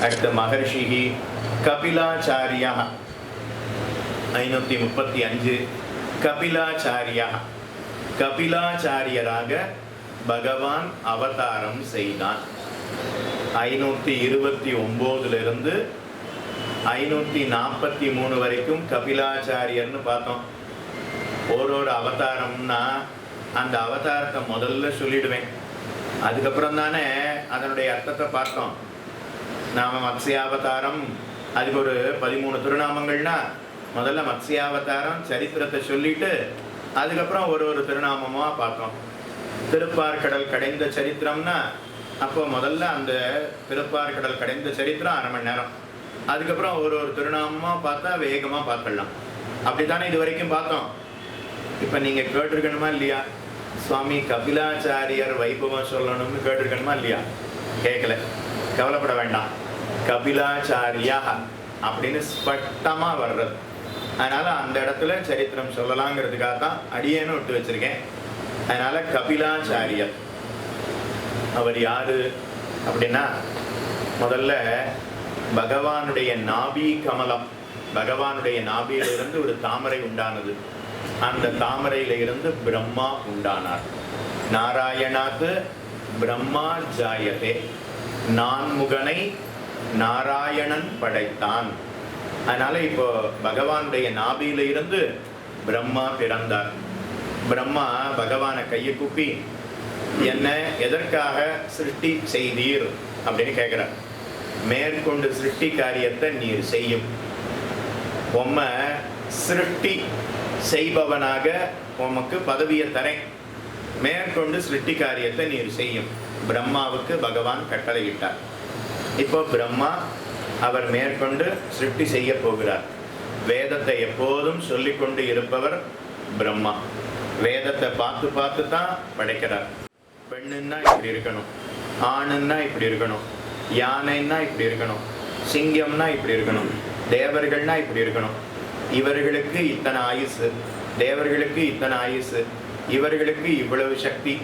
அடுத்த மகர்ஷி கபிலாச்சாரியா ஐநூற்றி முப்பத்தி அஞ்சு. கபிலாச்சாரியா கபிலாச்சாரியராக பகவான் அவதாரம் செய்தான். ஐநூற்றி இருபத்தி ஒம்போதுலேருந்து ஐநூற்றி நாற்பத்தி மூணு வரைக்கும் கபிலாச்சாரியர்னு பார்த்தோம். ஒரு ஒரு அவதாரம்னா அந்த அவதாரத்தை முதல்ல சொல்லிடுவேன். அதுக்கப்புறம் தானே அதனுடைய அர்த்தத்தை பார்த்தோம். நாம மத்ஸ்யாவதாரம். அதுக்கு ஒரு பதிமூணு திருநாமங்கள்னா முதல்ல மத்ஸ்யாவதாரம் சரித்திரத்தை சொல்லிட்டு அதுக்கப்புறம் ஒரு ஒரு திருநாமமா பார்த்தோம் திருப்பார்கடல் கடைந்த சரித்திரம்னா அப்போ முதல்ல அந்த திருப்பார்கடல் கடைந்த சரித்திரம் அரை மணி நேரம். அதுக்கப்புறம் ஒரு ஒரு திருநாமமா பார்த்தா வேகமா பார்த்துடலாம். அப்படித்தானே இது வரைக்கும் பார்த்தோம். இப்ப நீங்க கேட்டிருக்கணுமா இல்லையா? சுவாமி கபிலாச்சாரியர் வைபவம் சொல்லணும்னு கேட்டிருக்கணுமா இல்லையா? கேட்கல. கவலைப்பட வேண்டாம். கபிலாச்சாரியா அப்படின்னு ஸ்பட்டமாக வர்றது. அதனால் அந்த இடத்துல சரித்திரம் சொல்லலாங்கிறதுக்காக தான் அடியேன்னு விட்டு வச்சுருக்கேன். அதனால் கபிலாச்சாரியர். அவர் யார் அப்படின்னா முதல்ல பகவானுடைய நாபி கமலம். பகவானுடைய நாபியிலிருந்து ஒரு தாமரை உண்டானது. அந்த தாமரையில இருந்து பிரம்மா உண்டானார். நாராயணாத்து பிரம்மா ஜாயதே. நான்முகனை நாராயணன் படைத்தான். அதனால இப்போ பகவானுடைய நாபியில இருந்து பிரம்மா பிறந்தார். பிரம்மா பகவானை கையை கூப்பி என்ன எதற்காக சிருஷ்டி செய்தீர்? அப்படின்னு கேட்குறார் மேற்கொண்டு சிருஷ்டி காரியத்தை நீர் செய்யும். உம்மை சிருஷ்டி செய்பவனாக உமக்கு பதவியை தரேன். மேற்கொண்டு சிருஷ்டி காரியத்தை நீர் செய்யும். பிரம்மாவுக்கு பகவான் கட்டளையிட்டார். இப்போ பிரம்மா அவர் மேற்கொண்டு சிருஷ்டி செய்ய போகிறார். வேதத்தை எப்போதும் சொல்லி கொண்டு இருப்பவர் பிரம்மா. வேதத்தை பார்த்து பார்த்து தான் படைக்கிறார். பெண்ணுன்னா இப்படி இருக்கணும். ஆணுன்னா இப்படி இருக்கணும். யானைன்னா இப்படி இருக்கணும். சிங்கம்னா இப்படி இருக்கணும். தேவர்கள்னா இப்படி இருக்கணும். இவர்களுக்கு இத்தனை ஆயுசு. தேவர்களுக்கு இத்தனை ஆயுசு. இவர்களுக்கு இவ்வளவு சக்தி.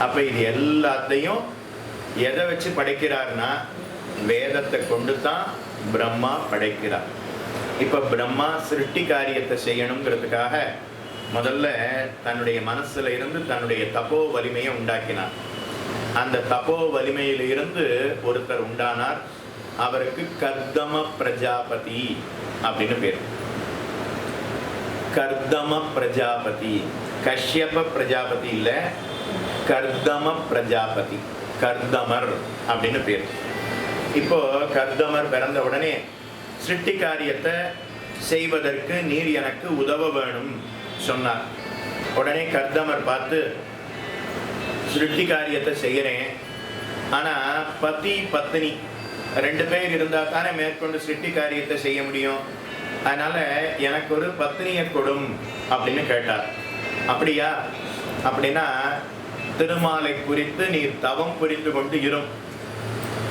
அப்போ இது எல்லாத்தையும் எதை வச்சு படைக்கிறார்னா வேதத்தை கொண்டு தான் பிரம்மா படைக்கிறார். இப்ப பிரம்மா சிருஷ்டி காரியத்தை செய்யணுங்கிறதுக்காக முதல்ல தன்னுடைய மனசுல இருந்து தன்னுடைய தபோ வலிமையை உண்டாக்கினார். அந்த தபோ வலிமையிலிருந்து ஒருத்தர் உண்டானார். அவருக்கு கர்தம பிரஜாபதி அப்படின்னு பேர். கர்தம பிரஜாபதி. கஷ்யப பிரஜாபதி இல்லை கர்தம பிரஜாபதி. கர்தமர் அப்படின்னு பேர். இப்போ கர்தமர் பிறந்த உடனே சிருஷ்டி காரியத்தை செய்வதற்கு நீர் எனக்கு உதவ வேணும் சொன்னார். உடனே கர்தமர் பார்த்து சிருஷ்டி காரியத்தை செய்கிறேன். ஆனால் பதி பத்னி ரெண்டு பேர் இருந்தால் தானே மேற்கொண்டு சிருஷ்டி காரியத்தை செய்ய முடியும். அதனால் எனக்கு ஒரு பத்னியை கொடும் அப்படின்னு கேட்டார். அப்படியா? அப்படின்னா திருமாலை குறித்து நீர் தவம் புரிந்து கொண்டு இரும்.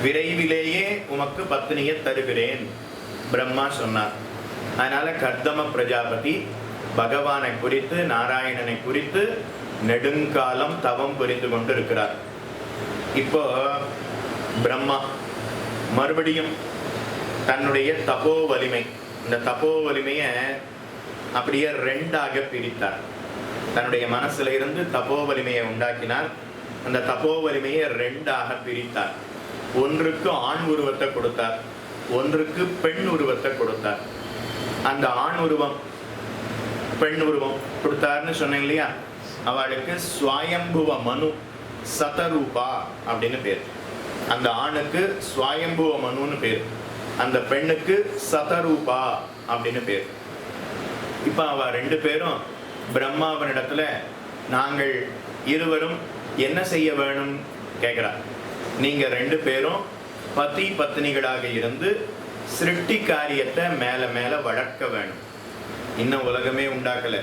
விரைவிலேயே உமக்கு பத்னியை தருகிறேன். பிரம்மா சொன்னார். அதனால கர்தம பிரஜாபதி பகவானை குறித்து நாராயணனை குறித்து நெடுங்காலம் தவம் புரிந்து கொண்டு இருக்கிறார் இப்போ பிரம்மா மறுபடியும் தன்னுடைய தபோ வலிமை இந்த தபோ வலிமையை அப்படியே ரெண்டாக பிரித்தார். தன்னுடைய மனசுல இருந்து தபோ வலிமையை உண்டாக்கினார் அந்த தபோ வலிமையை ரெண்டாக பிரித்தார். ஒன்றுக்கு ஆண் உருவத்தை கொடுத்தார் ஒன்றுக்கு பெண் உருவத்தை கொடுத்தார். அந்த ஆண் உருவம் பெண் உருவம் கொடுத்தாருன்னு சொன்னேன் இல்லையா அவளுக்கு சுவாயம்புவ மனு சதரூபா அப்படின்னு பேர். அந்த ஆணுக்கு ஸ்வயம்புவ மனுன்னு பேர். அந்த பெண்ணுக்கு சதரூபா அப்படின்னு பேர். இப்போ அவ ரெண்டு பேரும் பிரம்மாவனிடத்துல நாங்கள் இருவரும் என்ன செய்ய வேணும்? கேட்குறா நீங்க ரெண்டு பேரும் பதி பத்தினிகளாக இருந்து சிருஷ்டி காரியத்தை மேல மேல வளர்க்க வேணும். இன்னும் உலகமே உண்டாக்கல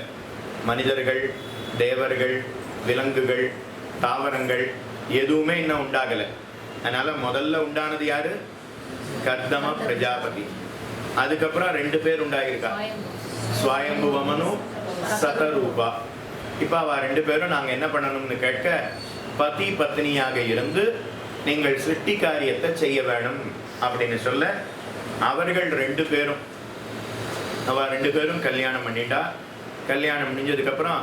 மனிதர்கள் தேவர்கள் விலங்குகள் தாவரங்கள் எதுவுமே இன்னும் உண்டாகல. அதனால முதல்ல உண்டானது யாரு? கர்தம பிரஜாபதி. அதுக்கப்புறம் ரெண்டு பேர் உண்டாகிருக்கா ஸ்வயம்புவமனு சதரூபா இப்ப அவ ரெண்டு பேரும் நாங்க என்ன பண்ணணும்னு கேட்க பதி பத்னியாக இருந்து நீங்கள் சிருஷ்டி காரியத்தை செய்ய வேணும் அப்படின்னு சொல்ல அவர்கள் ரெண்டு பேரும் அவ ரெண்டு பேரும் கல்யாணம் பண்ணிட்டா. கல்யாணம் முடிஞ்சதுக்கப்புறம்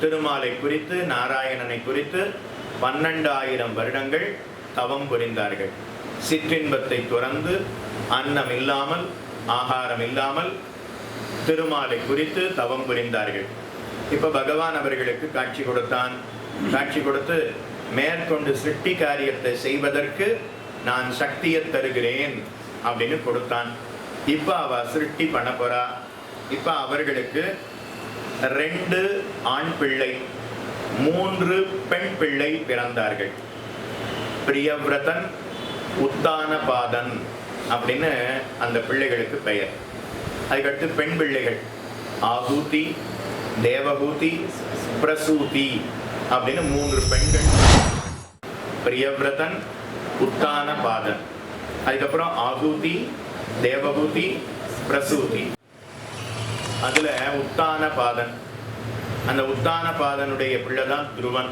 திருமாலை குறித்து நாராயணனை குறித்து பன்னெண்டாயிரம் வருடங்கள் தவம் புரிந்தார்கள். சிற்றின்பத்தை துறந்து அன்னம் இல்லாமல் ஆகாரம் இல்லாமல் திருமாலை குறித்து தவம் புரிந்தார்கள். இப்போ பகவான் அவர்களுக்கு காட்சி கொடுத்தான். காட்சி கொடுத்து மேற்கொண்டு சிருஷ்டி காரியத்தை செய்வதற்கு நான் சக்தியை தருகிறேன் அப்படின்னு கொடுத்தான். இப்ப அவ சிருஷ்டி பண்ண போறா. இப்ப அவர்களுக்கு ரெண்டு ஆண் பிள்ளை மூன்று பெண் பிள்ளை பிறந்தார்கள். பிரியவ்ரதன் உத்தானபாதன் அப்படின்னு அந்த பிள்ளைகளுக்கு பெயர். அதுக்கடுத்து பெண் பிள்ளைகள் ஆகூதி தேவகூதி பிரசூதி. அப்படின்னு மூன்று பெண்கள். பிரியவிரதன் உத்தான பாதன் அதுக்கப்புறம் ஆகூதி தேவகூதி பிரசூதி. அதுல உத்தானபாதன். அந்த உத்தானபாதனுடைய பிள்ளை தான் துருவன்.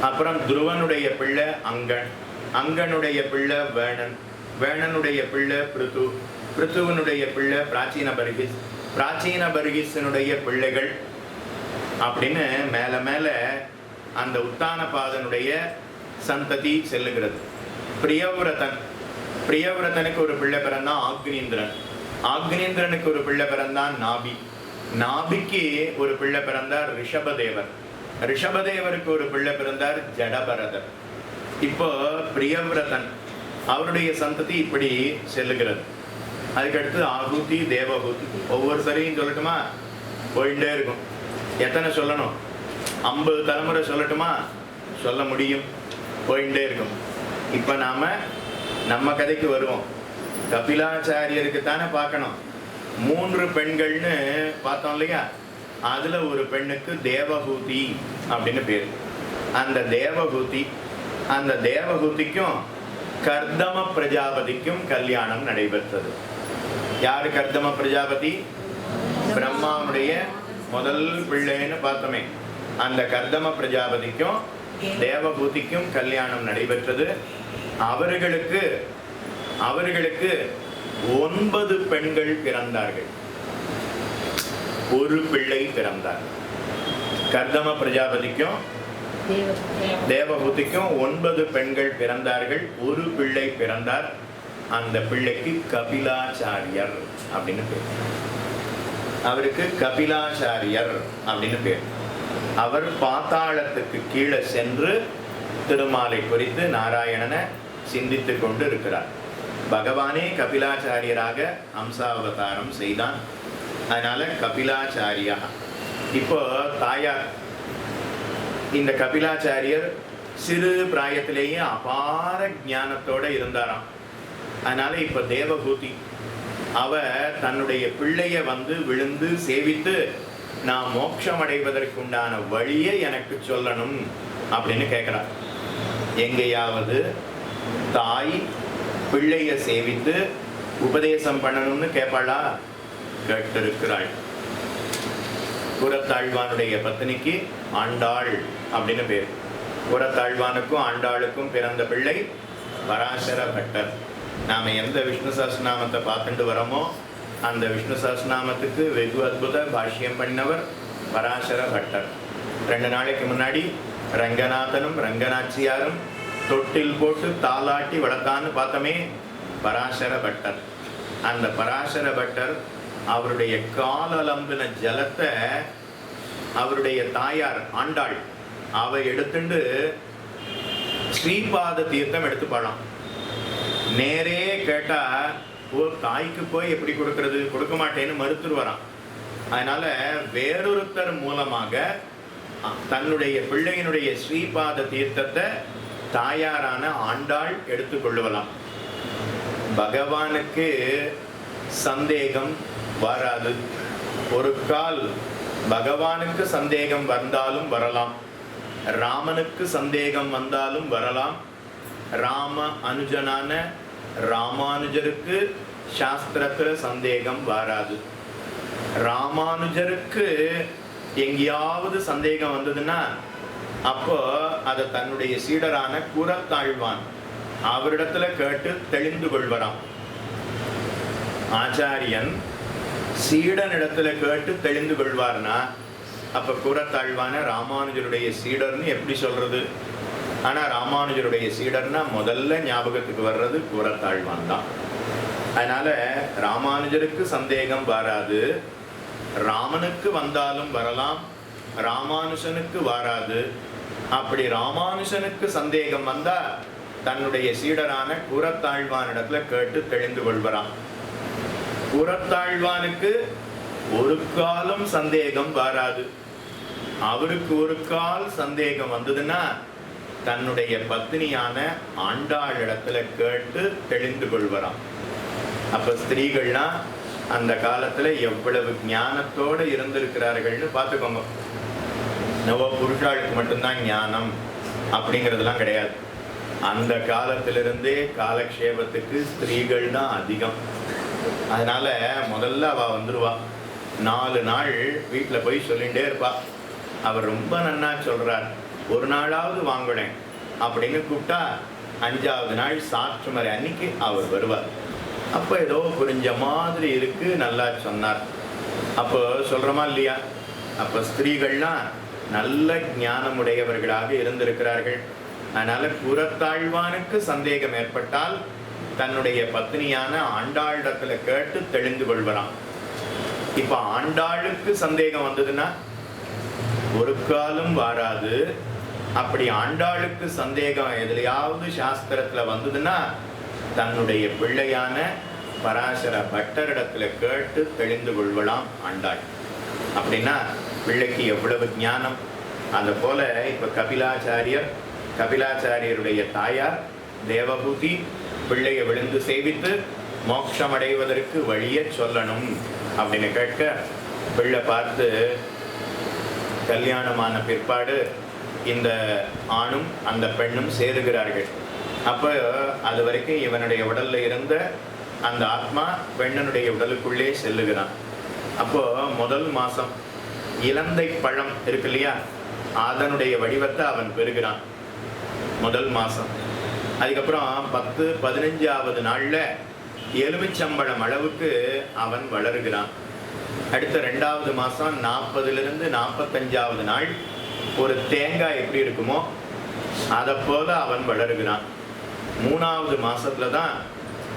அப்புறம் துருவனுடைய பிள்ளை அங்கன். அங்கனுடைய பிள்ளை வேணன். வேணனுடைய பிள்ளை பிருத்து. பிருத்துவனுடைய பிள்ளை பிராச்சீன பர்கிஸ். பிராச்சீன பர்கிஸனுடைய பிள்ளைகள் அப்படின்னு மேல மேல அந்த உத்தானபாதனுடைய சந்ததி செல்லுகிறது. பிரியவ்ரதன் பிரியவிரதனுக்கு ஒரு பிள்ளை பிறந்தான் ஆக்னீந்திரன். ஆக்னீந்திரனுக்கு ஒரு பிள்ளை பிறந்தான் நாபி. நாபிக்கு ஒரு பிள்ளை பிறந்தார் ரிஷபதேவர். ரிஷபதேவருக்கு ஒரு பிள்ளை பிறந்தார் ஜடபரதர். இப்போ பிரியவ்ரதன் அவருடைய சந்ததி இப்படி செல்லுகிறது. அதுக்கடுத்து ஆகுதி ஒவ்வொரு சரியும் சொல்லட்டுமா? போயிட்டே இருக்கும். எத்தனை சொல்லணும்? ஐம்பது தலைமுறை சொல்லட்டுமா? சொல்ல முடியும். போயிட்டே இருக்கும். இப்போ நாம் நம்ம கதைக்கு வருவோம். கபிலாச்சாரியருக்கு தானே பார்க்கணும். மூன்று பெண்கள்னு பார்த்தோம் இல்லையா? அதில் ஒரு பெண்ணுக்கு தேவகூதி அப்படின்னு பேர். அந்த தேவகூதி அந்த தேவகூதிக்கும் கர்தம பிரஜாபதிக்கும் கல்யாணம் நடைபெற்றது. யார் கர்தம பிரஜாபதி? பிரம்மாவுடைய முதல் பிள்ளைன்னு பார்த்தோமே. அந்த கர்தம பிரஜாபதிக்கும் தேவபூதிக்கும் கல்யாணம் நடைபெற்றது. அவர்களுக்கு அவர்களுக்கு ஒன்பது பெண்கள் பிறந்தார்கள். ஒரு பிள்ளை பிறந்தார். கர்தம பிரஜாபதிக்கும் தேவபூதிக்கும் ஒன்பது பெண்கள் பிறந்தார்கள். ஒரு பிள்ளை பிறந்தார். அந்த பிள்ளைக்கு கபிலாச்சாரியர் அப்படின்னு பேர். அவருக்கு கபிலாச்சாரியர் அப்படின்னு பேர். அவர் பாத்தாளத்துக்கு கீழே சென்று திருமாலை குறித்து நாராயணனை சிந்தித்து கொண்டு இருக்கிறார். பகவானே கபிலாச்சாரியராக அம்சாவதாரம் செய்தான். அதனால கபிலாச்சாரியா. இப்போ தாயார் இந்த கபிலாச்சாரியர் சிறு பிராயத்திலேயே அபார ஞானத்தோட இருந்தாராம். அதனால இப்போ தேவபூதி அவ தன்னுடைய பிள்ளைய வந்து விழுந்து சேவித்து நான் மோட்சம் அடைவதற்குண்டான வழியை எனக்கு சொல்லணும் அப்படின்னு கேட்கிறார். எங்கேயாவது தாய் பிள்ளைய சேவித்து உபதேசம் பண்ணணும்னு கேட்பாளா கேட்டிருக்கிறாள். புறத்தாழ்வானுடைய பத்தினிக்கு ஆண்டாள் அப்படின்னு பேர். புறத்தாழ்வானுக்கும் ஆண்டாளுக்கும் பிறந்த பிள்ளை பராசர பட்டர் நாம எந்த விஷ்ணு சஹஸ்ரநாமத்தை பார்த்துட்டு வரோமோ அந்த விஷ்ணு சஹஸ்ரநாமத்துக்கு வெகு அற்புத பாஷ்யம் பண்ணவர் பராசர பட்டர். ரெண்டு நாளைக்கு முன்னாடி ரங்கநாதனும் ரங்கநாச்சியாரும் தொட்டில் போட்டு தாளாட்டி வளர்த்தான்னு பார்த்தோமே பராசர பட்டர். அந்த பராசர பட்டர் அவருடைய காலலம்பின ஜலத்தை அவருடைய தாயார் ஆண்டாள் அவ எடுத்துண்டு ஸ்ரீபாத தீர்த்தம் எடுத்துப்பாளாம். நேரே கேட்டா ஓ தாய்க்கு போய் எப்படி கொடுக்கறது? கொடுக்க மாட்டேன்னு மறுத்துருவராம். அதனால வேறொருத்தர் மூலமாக தன்னுடைய பிள்ளையினுடைய ஸ்ரீபாத தீர்த்தத்தை தாயாரான ஆண்டாள் எடுத்துக்கொள்ளுவலாம் பகவானுக்கு சந்தேகம் வராது. ஒரு கால் பகவானுக்கு சந்தேகம் வந்தாலும் வரலாம். ராமனுக்கு சந்தேகம் வந்தாலும் வரலாம். ராம அனுஜனான ராமானுஜருக்கு சாஸ்திரத்துல சந்தேகம் வராது. ராமானுஜருக்கு எங்கேயாவது சந்தேகம் வந்ததுன்னா அப்போ அதை தன்னுடைய சீடரான கூறத்தாழ்வான் அவரிடத்துல கேட்டு தெளிந்து கொள்வராம் ஆச்சாரியன் சீடனிடத்துல கேட்டு தெளிந்து கொள்வார்னா அப்ப கூறத்தாழ்வான ராமானுஜருடைய சீடர்னு எப்படி சொல்றது? ஆனா ராமானுஜருடைய சீடர்னா முதல்ல ஞாபகத்துக்கு வர்றது கூறத்தாழ்வான் தான். அதனால ராமானுஜருக்கு சந்தேகம் வராது. ராமனுக்கு வந்தாலும் வரலாம். ராமானுஜனுக்கு வராது. அப்படி ராமானுஷனுக்கு சந்தேகம் வந்தா தன்னுடைய சீடரான கூறத்தாழ்வானிடத்துல கேட்டு தெளிந்து கொள்வராம். கூறத்தாழ்வானுக்கு ஒரு காலம் சந்தேகம் வராது. அவருக்கு ஒரு கால் சந்தேகம் வந்ததுன்னா தன்னுடைய பத்னியான ஆண்டாள் இடத்துல கேட்டு தெளிந்து கொள்வராம். அப்ப ஸ்திரீகள்லாம் அந்த காலத்துல எவ்வளவு ஞானத்தோடு இருந்திருக்கிறார்கள்னு பார்த்துக்கோங்க. நவ புருஷாளுக்கு மட்டும்தான் ஞானம் அப்படிங்கிறதுலாம் கிடையாது. அந்த காலத்திலிருந்தே காலக்ஷேபத்துக்கு ஸ்திரீகள் தான் அதிகம். அதனால முதல்ல அவ வந்துருவா. நாலு நாள் வீட்டில் போய் சொல்லிகிட்டே இருப்பா. அவர் ரொம்ப நன்னா சொல்றார். ஒரு நாளாவது வாங்கினேன். அப்படின்னு கூப்பிட்டா அஞ்சாவது நாள் சாற்று மறை அன்னைக்கு அவர் வருவார். அப்போ ஏதோ புரிஞ்ச மாதிரி இருக்கு நல்லா சொன்னார். அப்போ சொல்கிறோமா இல்லையா? அப்போ ஸ்திரீகள்லாம் நல்ல ஞானமுடையவர்களாக இருந்திருக்கிறார்கள். அதனால புறத்தாழ்வானுக்கு சந்தேகம் ஏற்பட்டால் தன்னுடைய பத்னியான ஆண்டாளிடத்துல கேட்டு தெளிந்து கொள்வரான் இப்ப ஆண்டாளுக்கு சந்தேகம் வந்ததுன்னா ஒரு காலம் வாராது அப்படி ஆண்டாளுக்கு சந்தேகம் எதுலையாவது சாஸ்திரத்துல வந்ததுன்னா தன்னுடைய பிள்ளையான பராசர பட்டரிடத்துல கேட்டு தெளிந்து கொள்வலாம் ஆண்டாள். அப்படின்னா பிள்ளைக்கு எவ்வளவு ஞானம்? அது போல இப்ப கபிலாச்சாரியர் கபிலாச்சாரியருடைய தாயார் தேவபூதி பிள்ளையை விழுந்து சேவித்து மோட்சம் அடைவதற்கு வழியை சொல்லணும் அப்படின்னு கேட்க பிள்ளை பார்த்து கல்யாணமான பிற்பாடு இந்த ஆணும் அந்த பெண்ணும் சேருகிறார்கள். அப்போ அது வரைக்கும் இவனுடைய உடலில் இருந்த அந்த ஆத்மா பெண்ணனுடைய உடலுக்குள்ளே செல்லுகிறான். அப்போ முதல் மாதம் இலந்தை பழம் இருக்கு இல்லையா? அதனுடைய வடிவத்தை அவன் பெறுகிறான். முதல் மாதம் அதுக்கப்புறம் பத்து பதினஞ்சாவது நாளில் எலுமிச்சம்பழம் அளவுக்கு அவன் வளருகிறான். அடுத்த ரெண்டாவது மாதம் நாற்பதுலேருந்து நாற்பத்தஞ்சாவது நாள் ஒரு தேங்காய் எப்படி இருக்குமோ அதை போல அவன் வளருகிறான். மூணாவது மாசத்துல தான்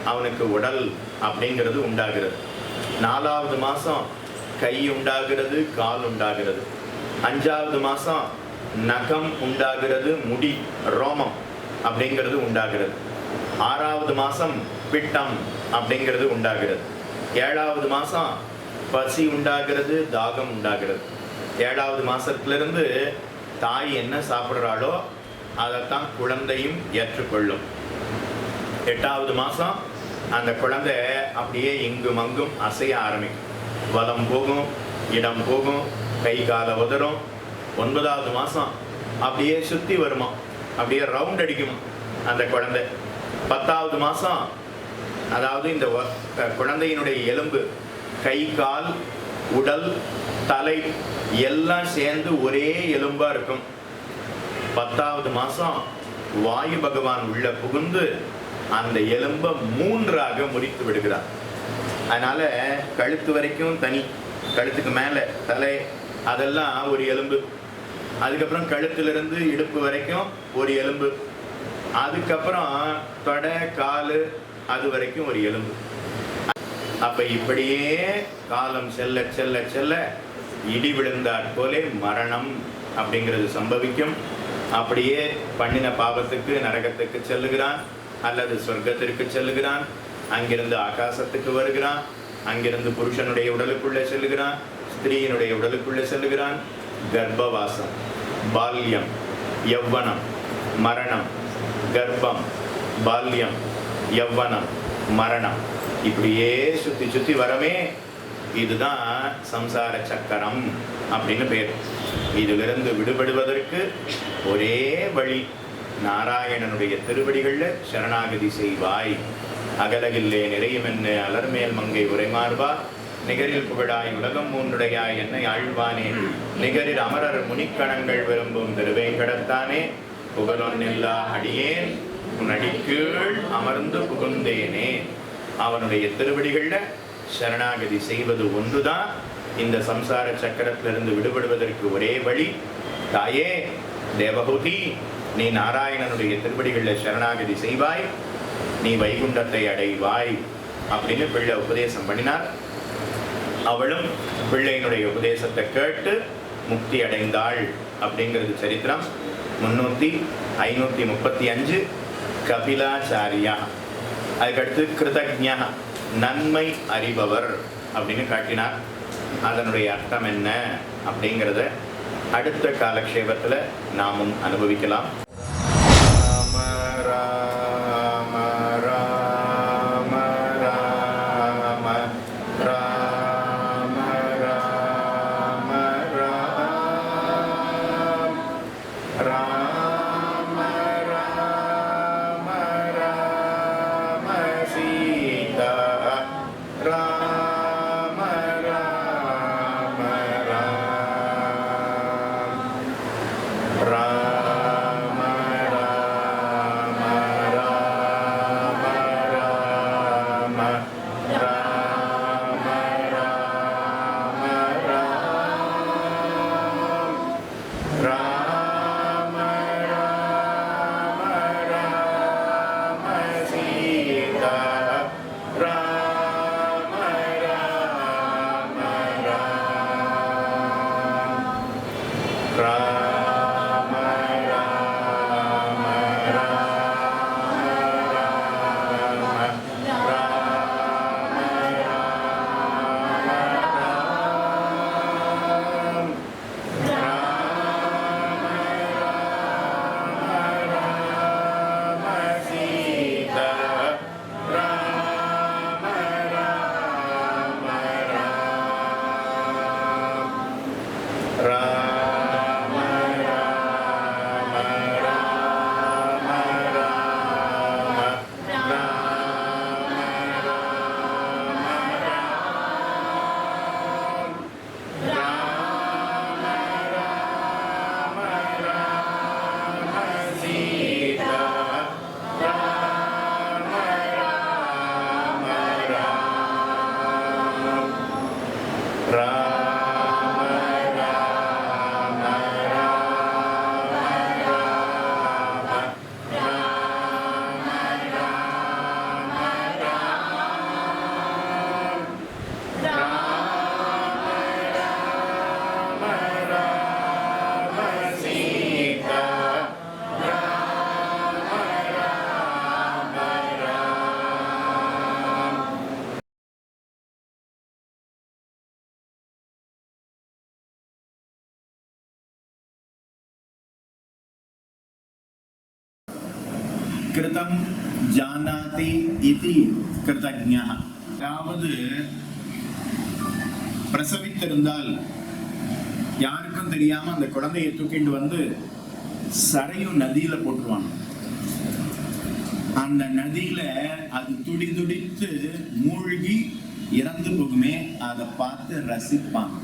அவனுக்கு உடல் அப்படிங்கிறது உண்டாகிறது. நாலாவது மாசம் கை உண்டாகிறது கால் உண்டாகிறது. அஞ்சாவது மாசம் நகம் உண்டாகிறது முடி ரோமம் அப்படிங்கிறது உண்டாகிறது. ஆறாவது மாசம் பிட்டம் அப்படிங்கிறது உண்டாகிறது. ஏழாவது மாசம் பசி உண்டாகிறது தாகம் உண்டாகிறது. ஏழாவது மாதத்துலேருந்து தாய் என்ன சாப்பிட்றாளோ அதைத்தான் குழந்தையும் ஏற்றுக்கொள்ளும். எட்டாவது மாதம் அந்த குழந்தை அப்படியே இங்கும் அங்கும் அசைய ஆரம்பிக்கும். வலம் போகும் இடம் போகும் கை காலை உதறும். ஒன்பதாவது மாதம் அப்படியே சுற்றி வருமா? அப்படியே ரவுண்ட் அடிக்குமா அந்த குழந்தை? பத்தாவது மாதம் அதாவது இந்த குழந்தையினுடைய எலும்பு கை கால் உடல் தலை எல்லாம் சேர்ந்து ஒரே எலும்பா இருக்கும். பத்தாவது மாசம் வாயு பகவான் உள்ள புகுந்து அந்த எலும்பை மூன்றாக முறித்து விடுகிறார். அதனால கழுத்து வரைக்கும் தனி கழுத்துக்கு மேலே தலை அதெல்லாம் ஒரு எலும்பு. அதுக்கப்புறம் கழுத்திலிருந்து இடுப்பு வரைக்கும் ஒரு எலும்பு. அதுக்கப்புறம் தொடை காலு அது வரைக்கும் ஒரு எலும்பு. அப்ப இப்படியே காலம் செல்ல செல்ல செல்ல இடி விழுந்தாற் போலே மரணம் அப்படிங்கிறது சம்பவிக்கும். அப்படியே பண்ணின பாவத்துக்கு நரகத்துக்கு செல்லுகிறான். அல்லது சொர்க்கத்திற்கு செல்லுகிறான். அங்கிருந்து ஆகாசத்துக்கு வருகிறான். அங்கிருந்து புருஷனுடைய உடலுக்குள்ளே செல்லுகிறான். ஸ்திரீயினுடைய உடலுக்குள்ளே செல்லுகிறான். கர்ப்பவாசம் பால்யம் யவ்வனம் மரணம் கர்ப்பம் பால்யம் யவ்வனம் மரணம். இப்படியே சுற்றி சுற்றி வரமே இதுதான் சம்சார சக்கரம் அப்படின்னு பேர். இதிலிருந்து விடுபடுவதற்கு ஒரே வழி நாராயணனுடைய திருவடிகளில் சரணாகதி செய்வாய். அகலகில்லே நிறையுமென்ன அலர்மேல் மங்கை உரைமார்வா நிகரில் புகழாய் உலகம் மூன்றுடையாய் என்னை ஆழ்வானே. நிகரில் அமரர் முனிக்கணங்கள் விரும்பும் திருவேங்கடத்தானே. புகழொன்னில்லா அடியேன் உன் அடிக்கீழ் அமர்ந்து புகுந்தேனே. அவனுடைய திருவடிகளில் சரணாகதி செய்வது ஒன்றுதான். இந்த சம்சார சக்கரத்திலிருந்து விடுபடுவதற்கு ஒரே வழி தாயே தேவகுதி நீ நாராயணனுடைய திருப்படிகளில் சரணாகதி செய்வாய் நீ வைகுண்டத்தை அடைவாய் அப்படின்னு பிள்ளை உபதேசம் பண்ணினார். அவளும் பிள்ளையினுடைய உபதேசத்தை கேட்டு முக்தி அடைந்தாள் அப்படிங்கிறது சரித்திரம். முன்னூற்றி ஐநூற்றி முப்பத்தி அஞ்சு கபிலாச்சாரியா. அதுக்கடுத்து கிருதஜா நன்மை அறிபவர் அப்படின்னு காட்டினார். அதனுடைய அர்த்தம் என்ன அப்படிங்கிறத அடுத்த காலக்ஷேபத்தில் நாமும் அனுபவிக்கலாம். கிருதம் ஜானாதி இது கிருதஜா அதாவது பிரசவித்திருந்தால் யாருக்கும் தெரியாம அந்த குழந்தையை தூக்கிட்டு வந்து சரையு நதியில போட்டுருவாங்க. அந்த நதியில அது துடி துடித்து மூழ்கி இறந்து போகுமே அதை பார்த்து ரசிப்பாங்க.